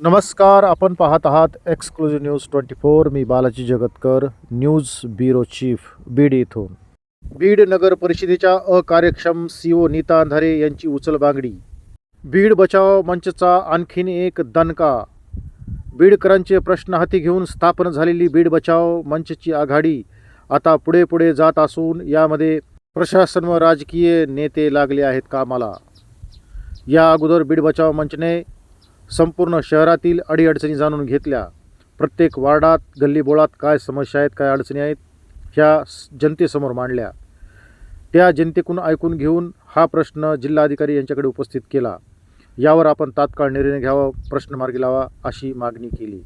नमस्कार आपण पाहत आहात एक्सक्लुझिव्ह न्यूज ट्वेंटी फोर मी Balaji Jagatkar news bureau chief Beed इथून. बीड नगर परिषदेच्या अकार्यक्षम सी ओ नीता अंधारे यांची उचलबांगडी बीड बचाव मंचचा आणखीन एक दणका. बीडकरांचे प्रश्न हाती घेऊन स्थापन झालेली बीड बचाव मंचची आघाडी आता पुढे पुढे जात असून यामध्ये प्रशासन व राजकीय नेते लागले आहेत कामाला. या अगोदर बीड बचाव मंचने संपूर्ण शहरातील अडीअडचणी जाणून घेतल्या. प्रत्येक वार्डात गल्लीबोळात काय समस्या आहेत काय अडचणी आहेत ह्या स- जनतेसमोर मांडल्या. त्या जनतेकडून ऐकून घेऊन हा प्रश्न जिल्हाधिकारी यांच्याकडे उपस्थित केला. यावर आपण तात्काळ निर्णय घ्यावा प्रश्न मार्गी लावा अशी मागणी केली.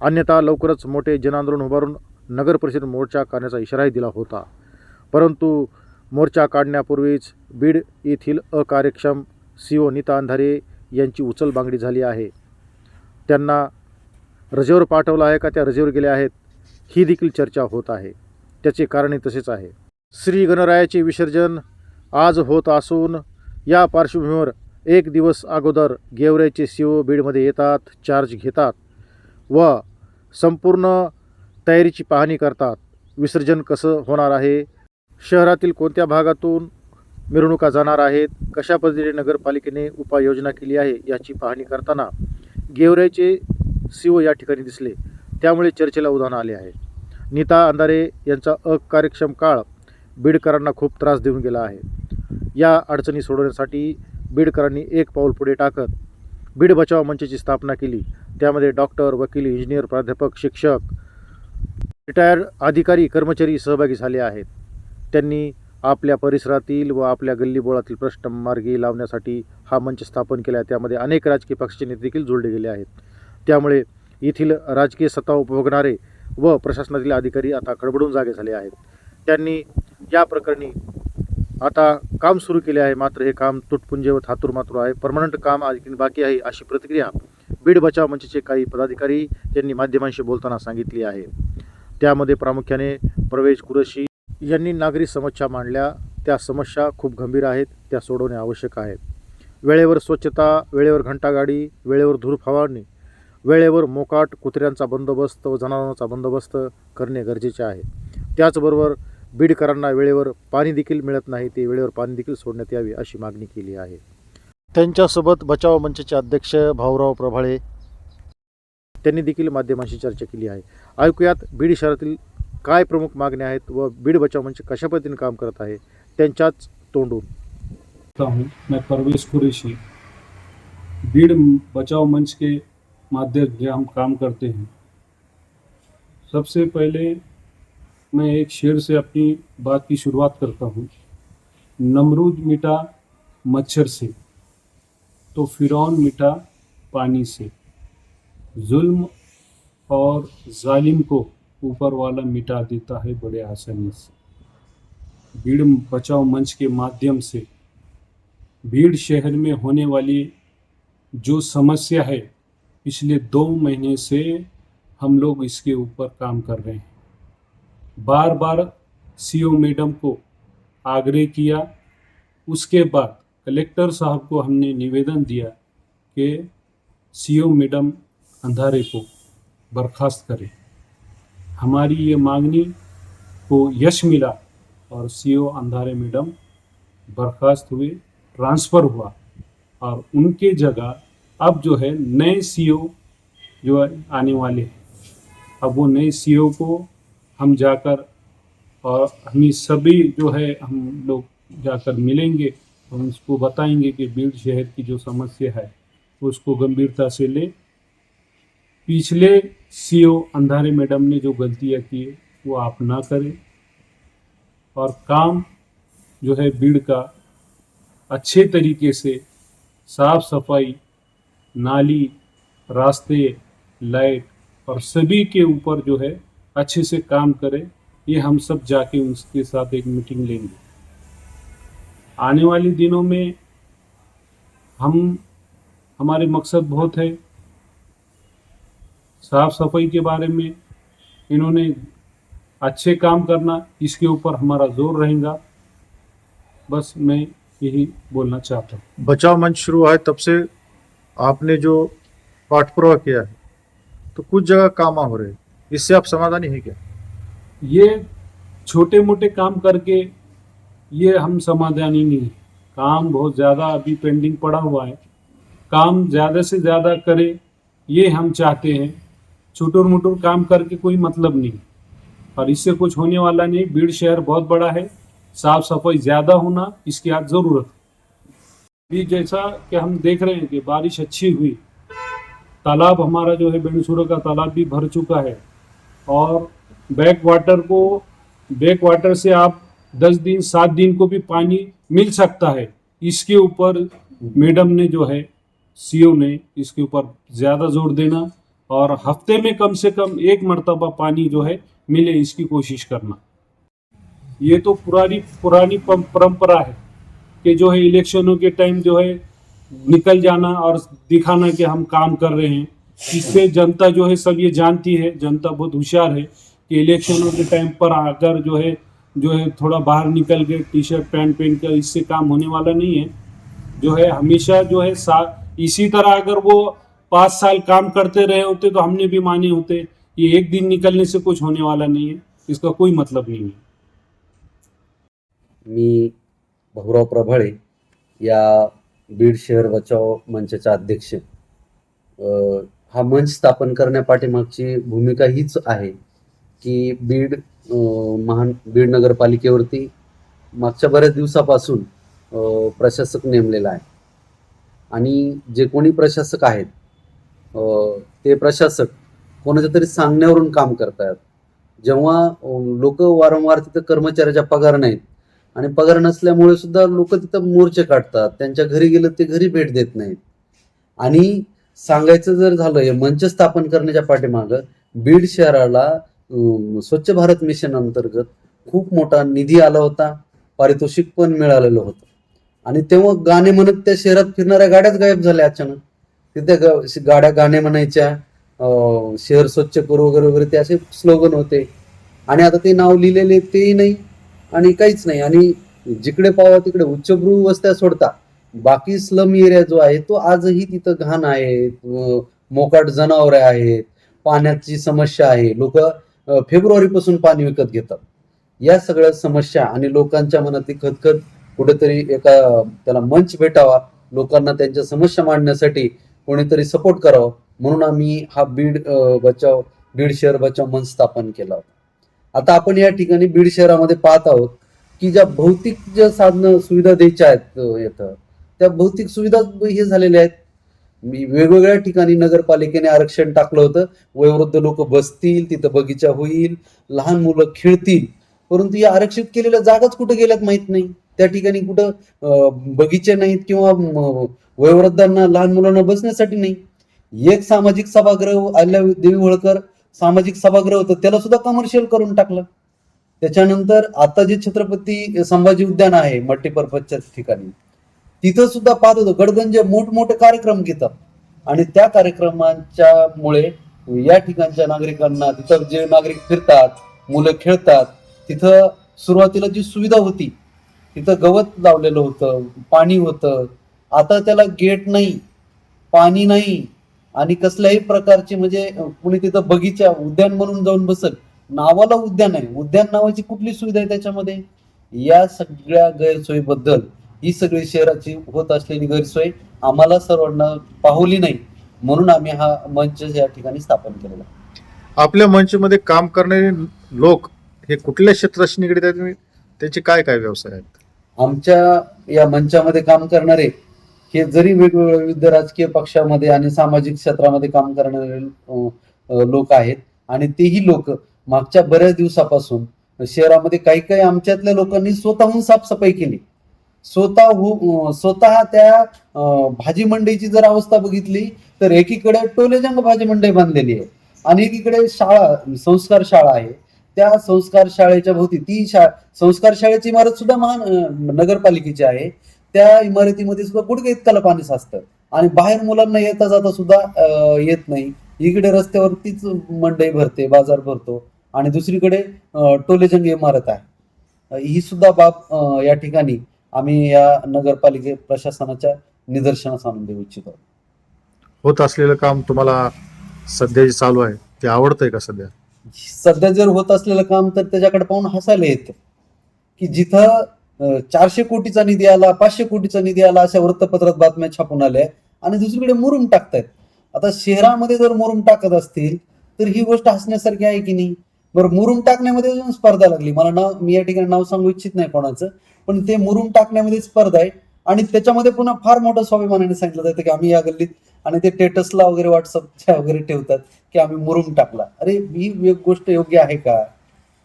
अन्यथा लवकरच मोठे जनआंदोलन उभारून नगर परिषद मोर्चा काढण्याचा इशाराही दिला होता. परंतु मोर्चा काढण्यापूर्वीच बीड येथील अकार्यक्षम सी ओ नीता अंधारे यांची उचलबांगडी झाली आहे. त्यांना रजेवर पाठवलं आहे का? त्या रजेवर गेल्या आहेत. ही देखील चर्चा होत आहे. त्याचे कारणही तसेच आहे. श्री गणरायाचे विसर्जन आज होत असून या पार्श्वभूमीवर एक दिवस अगोदर गेवराईचे सी ओ बीडमध्ये येतात चार्ज घेतात व संपूर्ण तयारीची पाहणी करतात. विसर्जन कसं होणार आहे? शहरातील कोणत्या भागातून मिरवणुका जाणार आहेत. कशा पद्धतीने नगरपालिकेने उपाययोजना केली आहे याची पाहणी करताना गेवराईचे सी ओ या ठिकाणी दिसले. त्यामुळे चर्चेला उधाण आले आहे नीता अंधारे यांचा अकार्यक्षम काळ बीडकरांना खूप त्रास देऊन गेला आहे. या अडचणी सोडवण्यासाठी बीडकरांनी एक पाऊल पुढे टाकत बीड बचाव मंचची स्थापना केली. त्यामध्ये डॉक्टर वकील इंजिनियर प्राध्यापक शिक्षक रिटायर्ड अधिकारी कर्मचारी सहभागी झाले आहेत. त्यांनी आपल्या परिसरातील व आपल्या गल्लीबोळातील प्रश्न मार्गी लावण्यासाठी हा मंच स्थापन केला. आहे त्यामध्ये अनेक राजकीय पक्षाचे नेते देखील जोडले गेले आहेत. त्यामुळे येथील राजकीय सत्ता उपभोगणारे व प्रशासनातील अधिकारी आता खडबडून जागे झाले आहेत. त्यांनी या प्रकरणी आता काम सुरू केले आहे. मात्र हे काम तुटपुंजे व थातुरमातुर आहे. परमनंट काम आणखी बाकी आहे अशी प्रतिक्रिया बीड बचाव मंचचे काही पदाधिकारी यांनी माध्यमांशी बोलताना सांगितली आहे. त्यामध्ये प्रामुख्याने प्रवेश कुरशी यांनी नागरी समस्या मांडल्या. त्या समस्या खूप गंभीर आहेत त्या सोडवणे आवश्यक आहे. वेळेवर स्वच्छता वेळेवर घंटागाडी वेळेवर धूर फवारणी वेळेवर मोकाट कुत्र्यांचा बंदोबस्त व जनावरांचा बंदोबस्त करणे गरजेचे आहे. त्याचबरोबर बीडकरांना वेळेवर पाणी देखील मिळत नाही ते वेळेवर पाणी देखील सोडण्यात यावे अशी मागणी केली आहे. त्यांच्यासोबत बचाव मंचचे अध्यक्ष भाऊराव प्रभाळे त्यांनी देखील माध्यमांशी चर्चा केली आहे. ऐकूयात बीड शहरातील काय प्रमुख मागण्या आहेत व बीड बचाव मंच कशा पद्धतीने काम करत आहे त्यांच्याच तोंडून. मैं परवेश कुरेशी भीड़ बचाओ मंच के माध्यम से हम काम करते हैं। सबसे पहले मैं एक शेर से अपनी बात की शुरुआत करता हूँ। नमरूद मिटा मच्छर से तो फिरौन मिटा पानी से। जुल्म और जालिम को ऊपर वाला मिटा देता है बड़े आसानी से। भीड़ बचाओ मंच के माध्यम से। भीड़ शहर में होने वाली जो समस्या है, पिछले दो महीने से हम लोग इसके ऊपर काम कर रहे हैं। बार बार सीओ मैडम को आग्रह किया। उसके बाद कलेक्टर साहब को हमने निवेदन दिया कि सीओ मैडम अंधारे को बर्खास्त करें। हमारी ये मांगनी को यश मिला और सीओ अंधारे मैडम बर्खास्त हुए, ट्रांसफ़र हुआ और उनके जगह अब जो है नए सीईओ जो आने वाले हैं। अब वो नए सीईओ को हम जाकर और हम सभी जो है हम लोग जाकर मिलेंगे हम उसको बताएँगे कि बीड़ शहर की जो समस्या है, उसको गंभीरता से ले पिछले सीईओ अंधारे मैडम ने जो गलतियाँ की है वो आप ना करें। और काम जो है भीड़ का, अच्छे तरीके से साफ़ सफ़ाई, नाली, रास्ते, लाइट और सभी के ऊपर जो है अच्छे से काम करें। ये हम सब जाके उनके साथ एक मीटिंग लेंगे। आने वाले दिनों में हम, हमारे मकसद बहुत है। साफ़ सफ़ाई के बारे में इन्होंने अच्छे काम करना इसके ऊपर हमारा ज़ोर रहेगा। बस मैं यही बोलना चाहता हूँ। बचाव मंच शुरू हुआ है तब से आपने जो पाठपुरावा किया है तो कुछ जगह काम हो रहे हैं। इससे आप समाधानी है क्या? ये छोटे मोटे काम करके ये हम समाधानी नहीं है। काम बहुत ज़्यादा अभी पेंडिंग पड़ा हुआ है। काम ज़्यादा से ज़्यादा करें ये हम चाहते हैं। छोटूर मोटूर काम करके कोई मतलब नहीं। और इससे कुछ होने वाला नहीं, भीड़ शहर बहुत बड़ा है साफ़ सफ़ाई ज़्यादा होना इसकी आज ज़रूरत अभी जैसा कि हम देख रहे हैं कि बारिश अच्छी हुई, तालाब हमारा जो है बेणसुरा का तालाब भी भर चुका है। और बैक वाटर को बैक वाटर से आप दस दिन, सात दिन को भी पानी मिल सकता है। इसके ऊपर मैडम ने जो है सीओ ने इसके ऊपर ज़्यादा ज़ोर देना और हफ़्ते में कम से कम एक मरतबा पानी जो है मिले इसकी कोशिश करना। ये तो पुरानी पुरानी परंपरा है कि जो है इलेक्शनों के टाइम जो है निकल जाना और दिखाना कि हम काम कर रहे हैं। इससे जनता जो है सब ये जानती है, जनता बहुत होशियार है कि इलेक्शनों के टाइम पर आकर जो है जो है थोड़ा बाहर निकल के टी शर्ट पैंट पहन कर इससे काम होने वाला नहीं है। जो है हमेशा जो है सा, इसी तरह अगर वो पाँच साल काम करते रहे होते तो हमने भी माने होते। ये एक दिन निकलने से कुछ होने वाला नहीं है। इसका कोई मतलब नहीं है। मी भाऊराव प्रभाळे या बीड शहर बचाव मंचाचा अध्यक्ष. हा मंच स्थापन करण्यापाठीमागची भूमिका हीच आहे की बीड महान बीड नगरपालिकेवरती मागच्या बऱ्याच दिवसापासून प्रशासक नेमलेला आहे. आणि जे कोणी प्रशासक आहेत ते प्रशासक कोणाच्या तरी सांगण्यावरून काम करतात जेव्हा लोक वारंवार तिथं कर्मचाऱ्याच्या पगार नाहीत आणि पगार नसल्यामुळे सुद्धा लोक तिथं मोर्चे काढतात. त्यांच्या घरी गेलं ते घरी भेट देत नाहीत. आणि सांगायचं जर झालं हे मंच स्थापन करण्याच्या पाठीमागं बीड शहराला स्वच्छ भारत मिशन अंतर्गत खूप मोठा निधी आला होता. पारितोषिक पण मिळालेलं होतं. आणि तेव्हा गाणे म्हणत त्या शहरात फिरणाऱ्या गाड्याच गायब झाल्या अचानक. तिथे गाड्या गाणे म्हणायच्या अं, शहर स्वच्छ करू वगैरे वगैरे ते असे स्लोगन होते. आणि आता ते नाव लिहिलेले तेही नाही आणि काहीच नाही. आणि जिकडे पावा तिकडे उच्चभ्रू वस्त्या सोडता. बाकी स्लम एरिया जो आहे तो आजही तिथं घाण आहे मोकाट जनावरे आहेत पाण्याची समस्या आहे. लोक फेब्रुवारीपासून पाणी विकत घेतात. या सगळ्या समस्या आणि लोकांच्या मनातली खतखत कुठेतरी एका त्याला मंच भेटावा लोकांना त्यांच्या समस्या मांडण्यासाठी कोणीतरी सपोर्ट करावं. म्हणून आम्ही हा बीड बचाव बीड शहर बचाव मंच स्थापन केला होता. आता आपण या ठिकाणी बीड शहरामध्ये पाहत आहोत की ज्या भौतिक ज्या साधनं सुविधा द्यायच्या आहेत येतं त्या भौतिक सुविधा हे झालेल्या आहेत. मी वेगवेगळ्या ठिकाणी नगरपालिकेने आरक्षण टाकलं होतं. वयोवृद्ध लोक बसतील तिथं बगीचा होईल लहान मुलं खेळतील. परंतु या आरक्षित केलेल्या जागाच कुठे गेल्यात माहीत नाही. त्या ठिकाणी कुठं बगीचे नाहीत किंवा वयोवृद्धांना लहान मुलांना बसण्यासाठी नाही. एक सामाजिक सभागृह आल्या देवी होळकर सामाजिक सभागृह होतं त्याला सुद्धा कमर्शियल करून टाकलं. त्याच्यानंतर आता जे छत्रपती संभाजी उद्यान आहे मल्टीपर्पजच्या ठिकाणी तिथं सुद्धा पाहत होतो गडगंजे मोठमोठे कार्यक्रम घेतात. आणि त्या कार्यक्रमांच्या मुळे या ठिकाणच्या नागरिकांना तिथं जे नागरिक फिरतात मुलं खेळतात तिथं सुरुवातीला जी सुविधा होती तिथं गवत लावलेलं होतं पाणी होतं. आता त्याला गेट नाही पाणी नाही. आणि कसल्याही प्रकारची म्हणजे कुणी तिथं बगीचा उद्यान म्हणून जाऊन बसल. नावाला उद्यान आहे. उद्यान नावाची कुठली सुविधा आहे त्याच्यामध्ये? या सगळ्या गैरसोयीबद्दल ही सगळी शहराची होत असलेली गैरसोय आम्हाला सर्वांना पाहुली नाही. म्हणून आम्ही हा मंच या ठिकाणी स्थापन केलेला आपल्या मंचमध्ये काम करणारे लोक हे कुठल्या क्षेत्राशी निगडीत आहेत? आणि त्यांचे काय काय व्यवसाय आहेत? आमच्या या मंचामध्ये काम करणारे हे जरी वेगवेगळ्या विविध राजकीय पक्षामध्ये आणि सामाजिक क्षेत्रामध्ये काम करणारे लोक आहेत आणि तेही लोक मागच्या बऱ्याच दिवसापासून शहरामध्ये काही काही आमच्यातल्या लोकांनी स्वतःहून साफसफाई केली. स्वतः स्वतः त्या भाजी मंडईची जर अवस्था बघितली तर एकीकडे टोलेजंग भाजी मंडई बांधलेली आहे आणि एकीकडे शाळा संस्कार शाळा आहे. त्या संस्कार शाळेच्या भोवती ती शा संस्कार शाळेची इमारत सुद्धा महान नगरपालिकेची आहे. त्या इमारतीमध्ये सुद्धा गुडघे इतकाला पाणी साचतं. आणि बाहेर मुलांना येता जाता सुद्धा येत नाही. इकडे रस्त्यावरतीच मंडई भरते बाजार भरतो. आणि दुसरीकडे टोलेजंग इमारत आहे. ही सुद्धा बाब या ठिकाणी आम्ही या नगरपालिके प्रशासनाच्या निदर्शनास आणून देऊ इच्छितो. होत असलेलं काम तुम्हाला सध्या जे चालू आहे ते आवडतंय का सध्या? सध्या जर होत असलेलं काम तर त्याच्याकडे पाहून हसायला येतं. की जिथं चारशे कोटीचा निधी आला पाचशे कोटीचा निधी आला अशा वृत्तपत्रात बातम्या छापून आल्या आणि दुसरीकडे मुरुम टाकतायत. आता शहरामध्ये जर मुरुम टाकत असतील तर ही गोष्ट हसण्यासारखी आहे की नाही? बरं मुरुम टाकण्यामध्ये अजून स्पर्धा लागली. मला नाव मी या ठिकाणी नाव सांगू इच्छित नाही कोणाचं पण ते मुरुम टाकण्यामध्ये स्पर्धा आहे आणि त्याच्यामध्ये पुन्हा फार मोठं स्वाभिमानाने सांगितलं जातं की आम्ही या गल्लीत आणि ते टेटसला वगैरे व्हॉट्सअपच्या वगैरे ठेवतात की आम्ही मुरुम टाकला. अरे ही एक गोष्ट योग्य आहे का?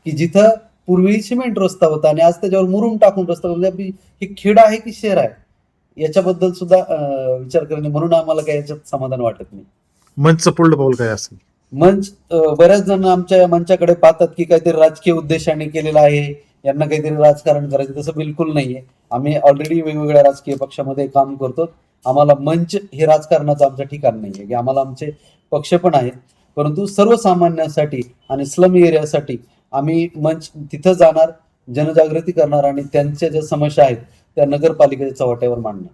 की जिथं पूर्वी सिमेंट रस्ता होता आणि आज त्याच्यावर मुरुम टाकून रस्ता म्हणजे ही खेड आहे की शहर आहे? याच्याबद्दल सुद्धा विचार करणे म्हणून आम्हाला काही याच्यात समाधान वाटत नाही. मंचचं पुढलं पाऊल काय असेल? मंच बऱ्याच जण आमच्या मंचाकडे पाहतात की काहीतरी राजकीय उद्देशाने केलेलं आहे. यांना काहीतरी राजकारण करायचं तसं बिलकुल नाहीये. आम्ही ऑलरेडी वेगवेगळ्या राजकीय पक्षामध्ये काम करतो. आम्हाला मंच हे राजकारणाचं आमचं ठिकाण नाही आहे की आम्हाला आमचे पक्ष पण आहेत. परंतु सर्वसामान्यांसाठी आणि स्लम एरियासाठी आम्ही मंच तिथं जाणार जनजागृती करणार आणि त्यांच्या ज्या समस्या आहेत त्या नगरपालिकेच्या चव्हाट्यावर मांडणार.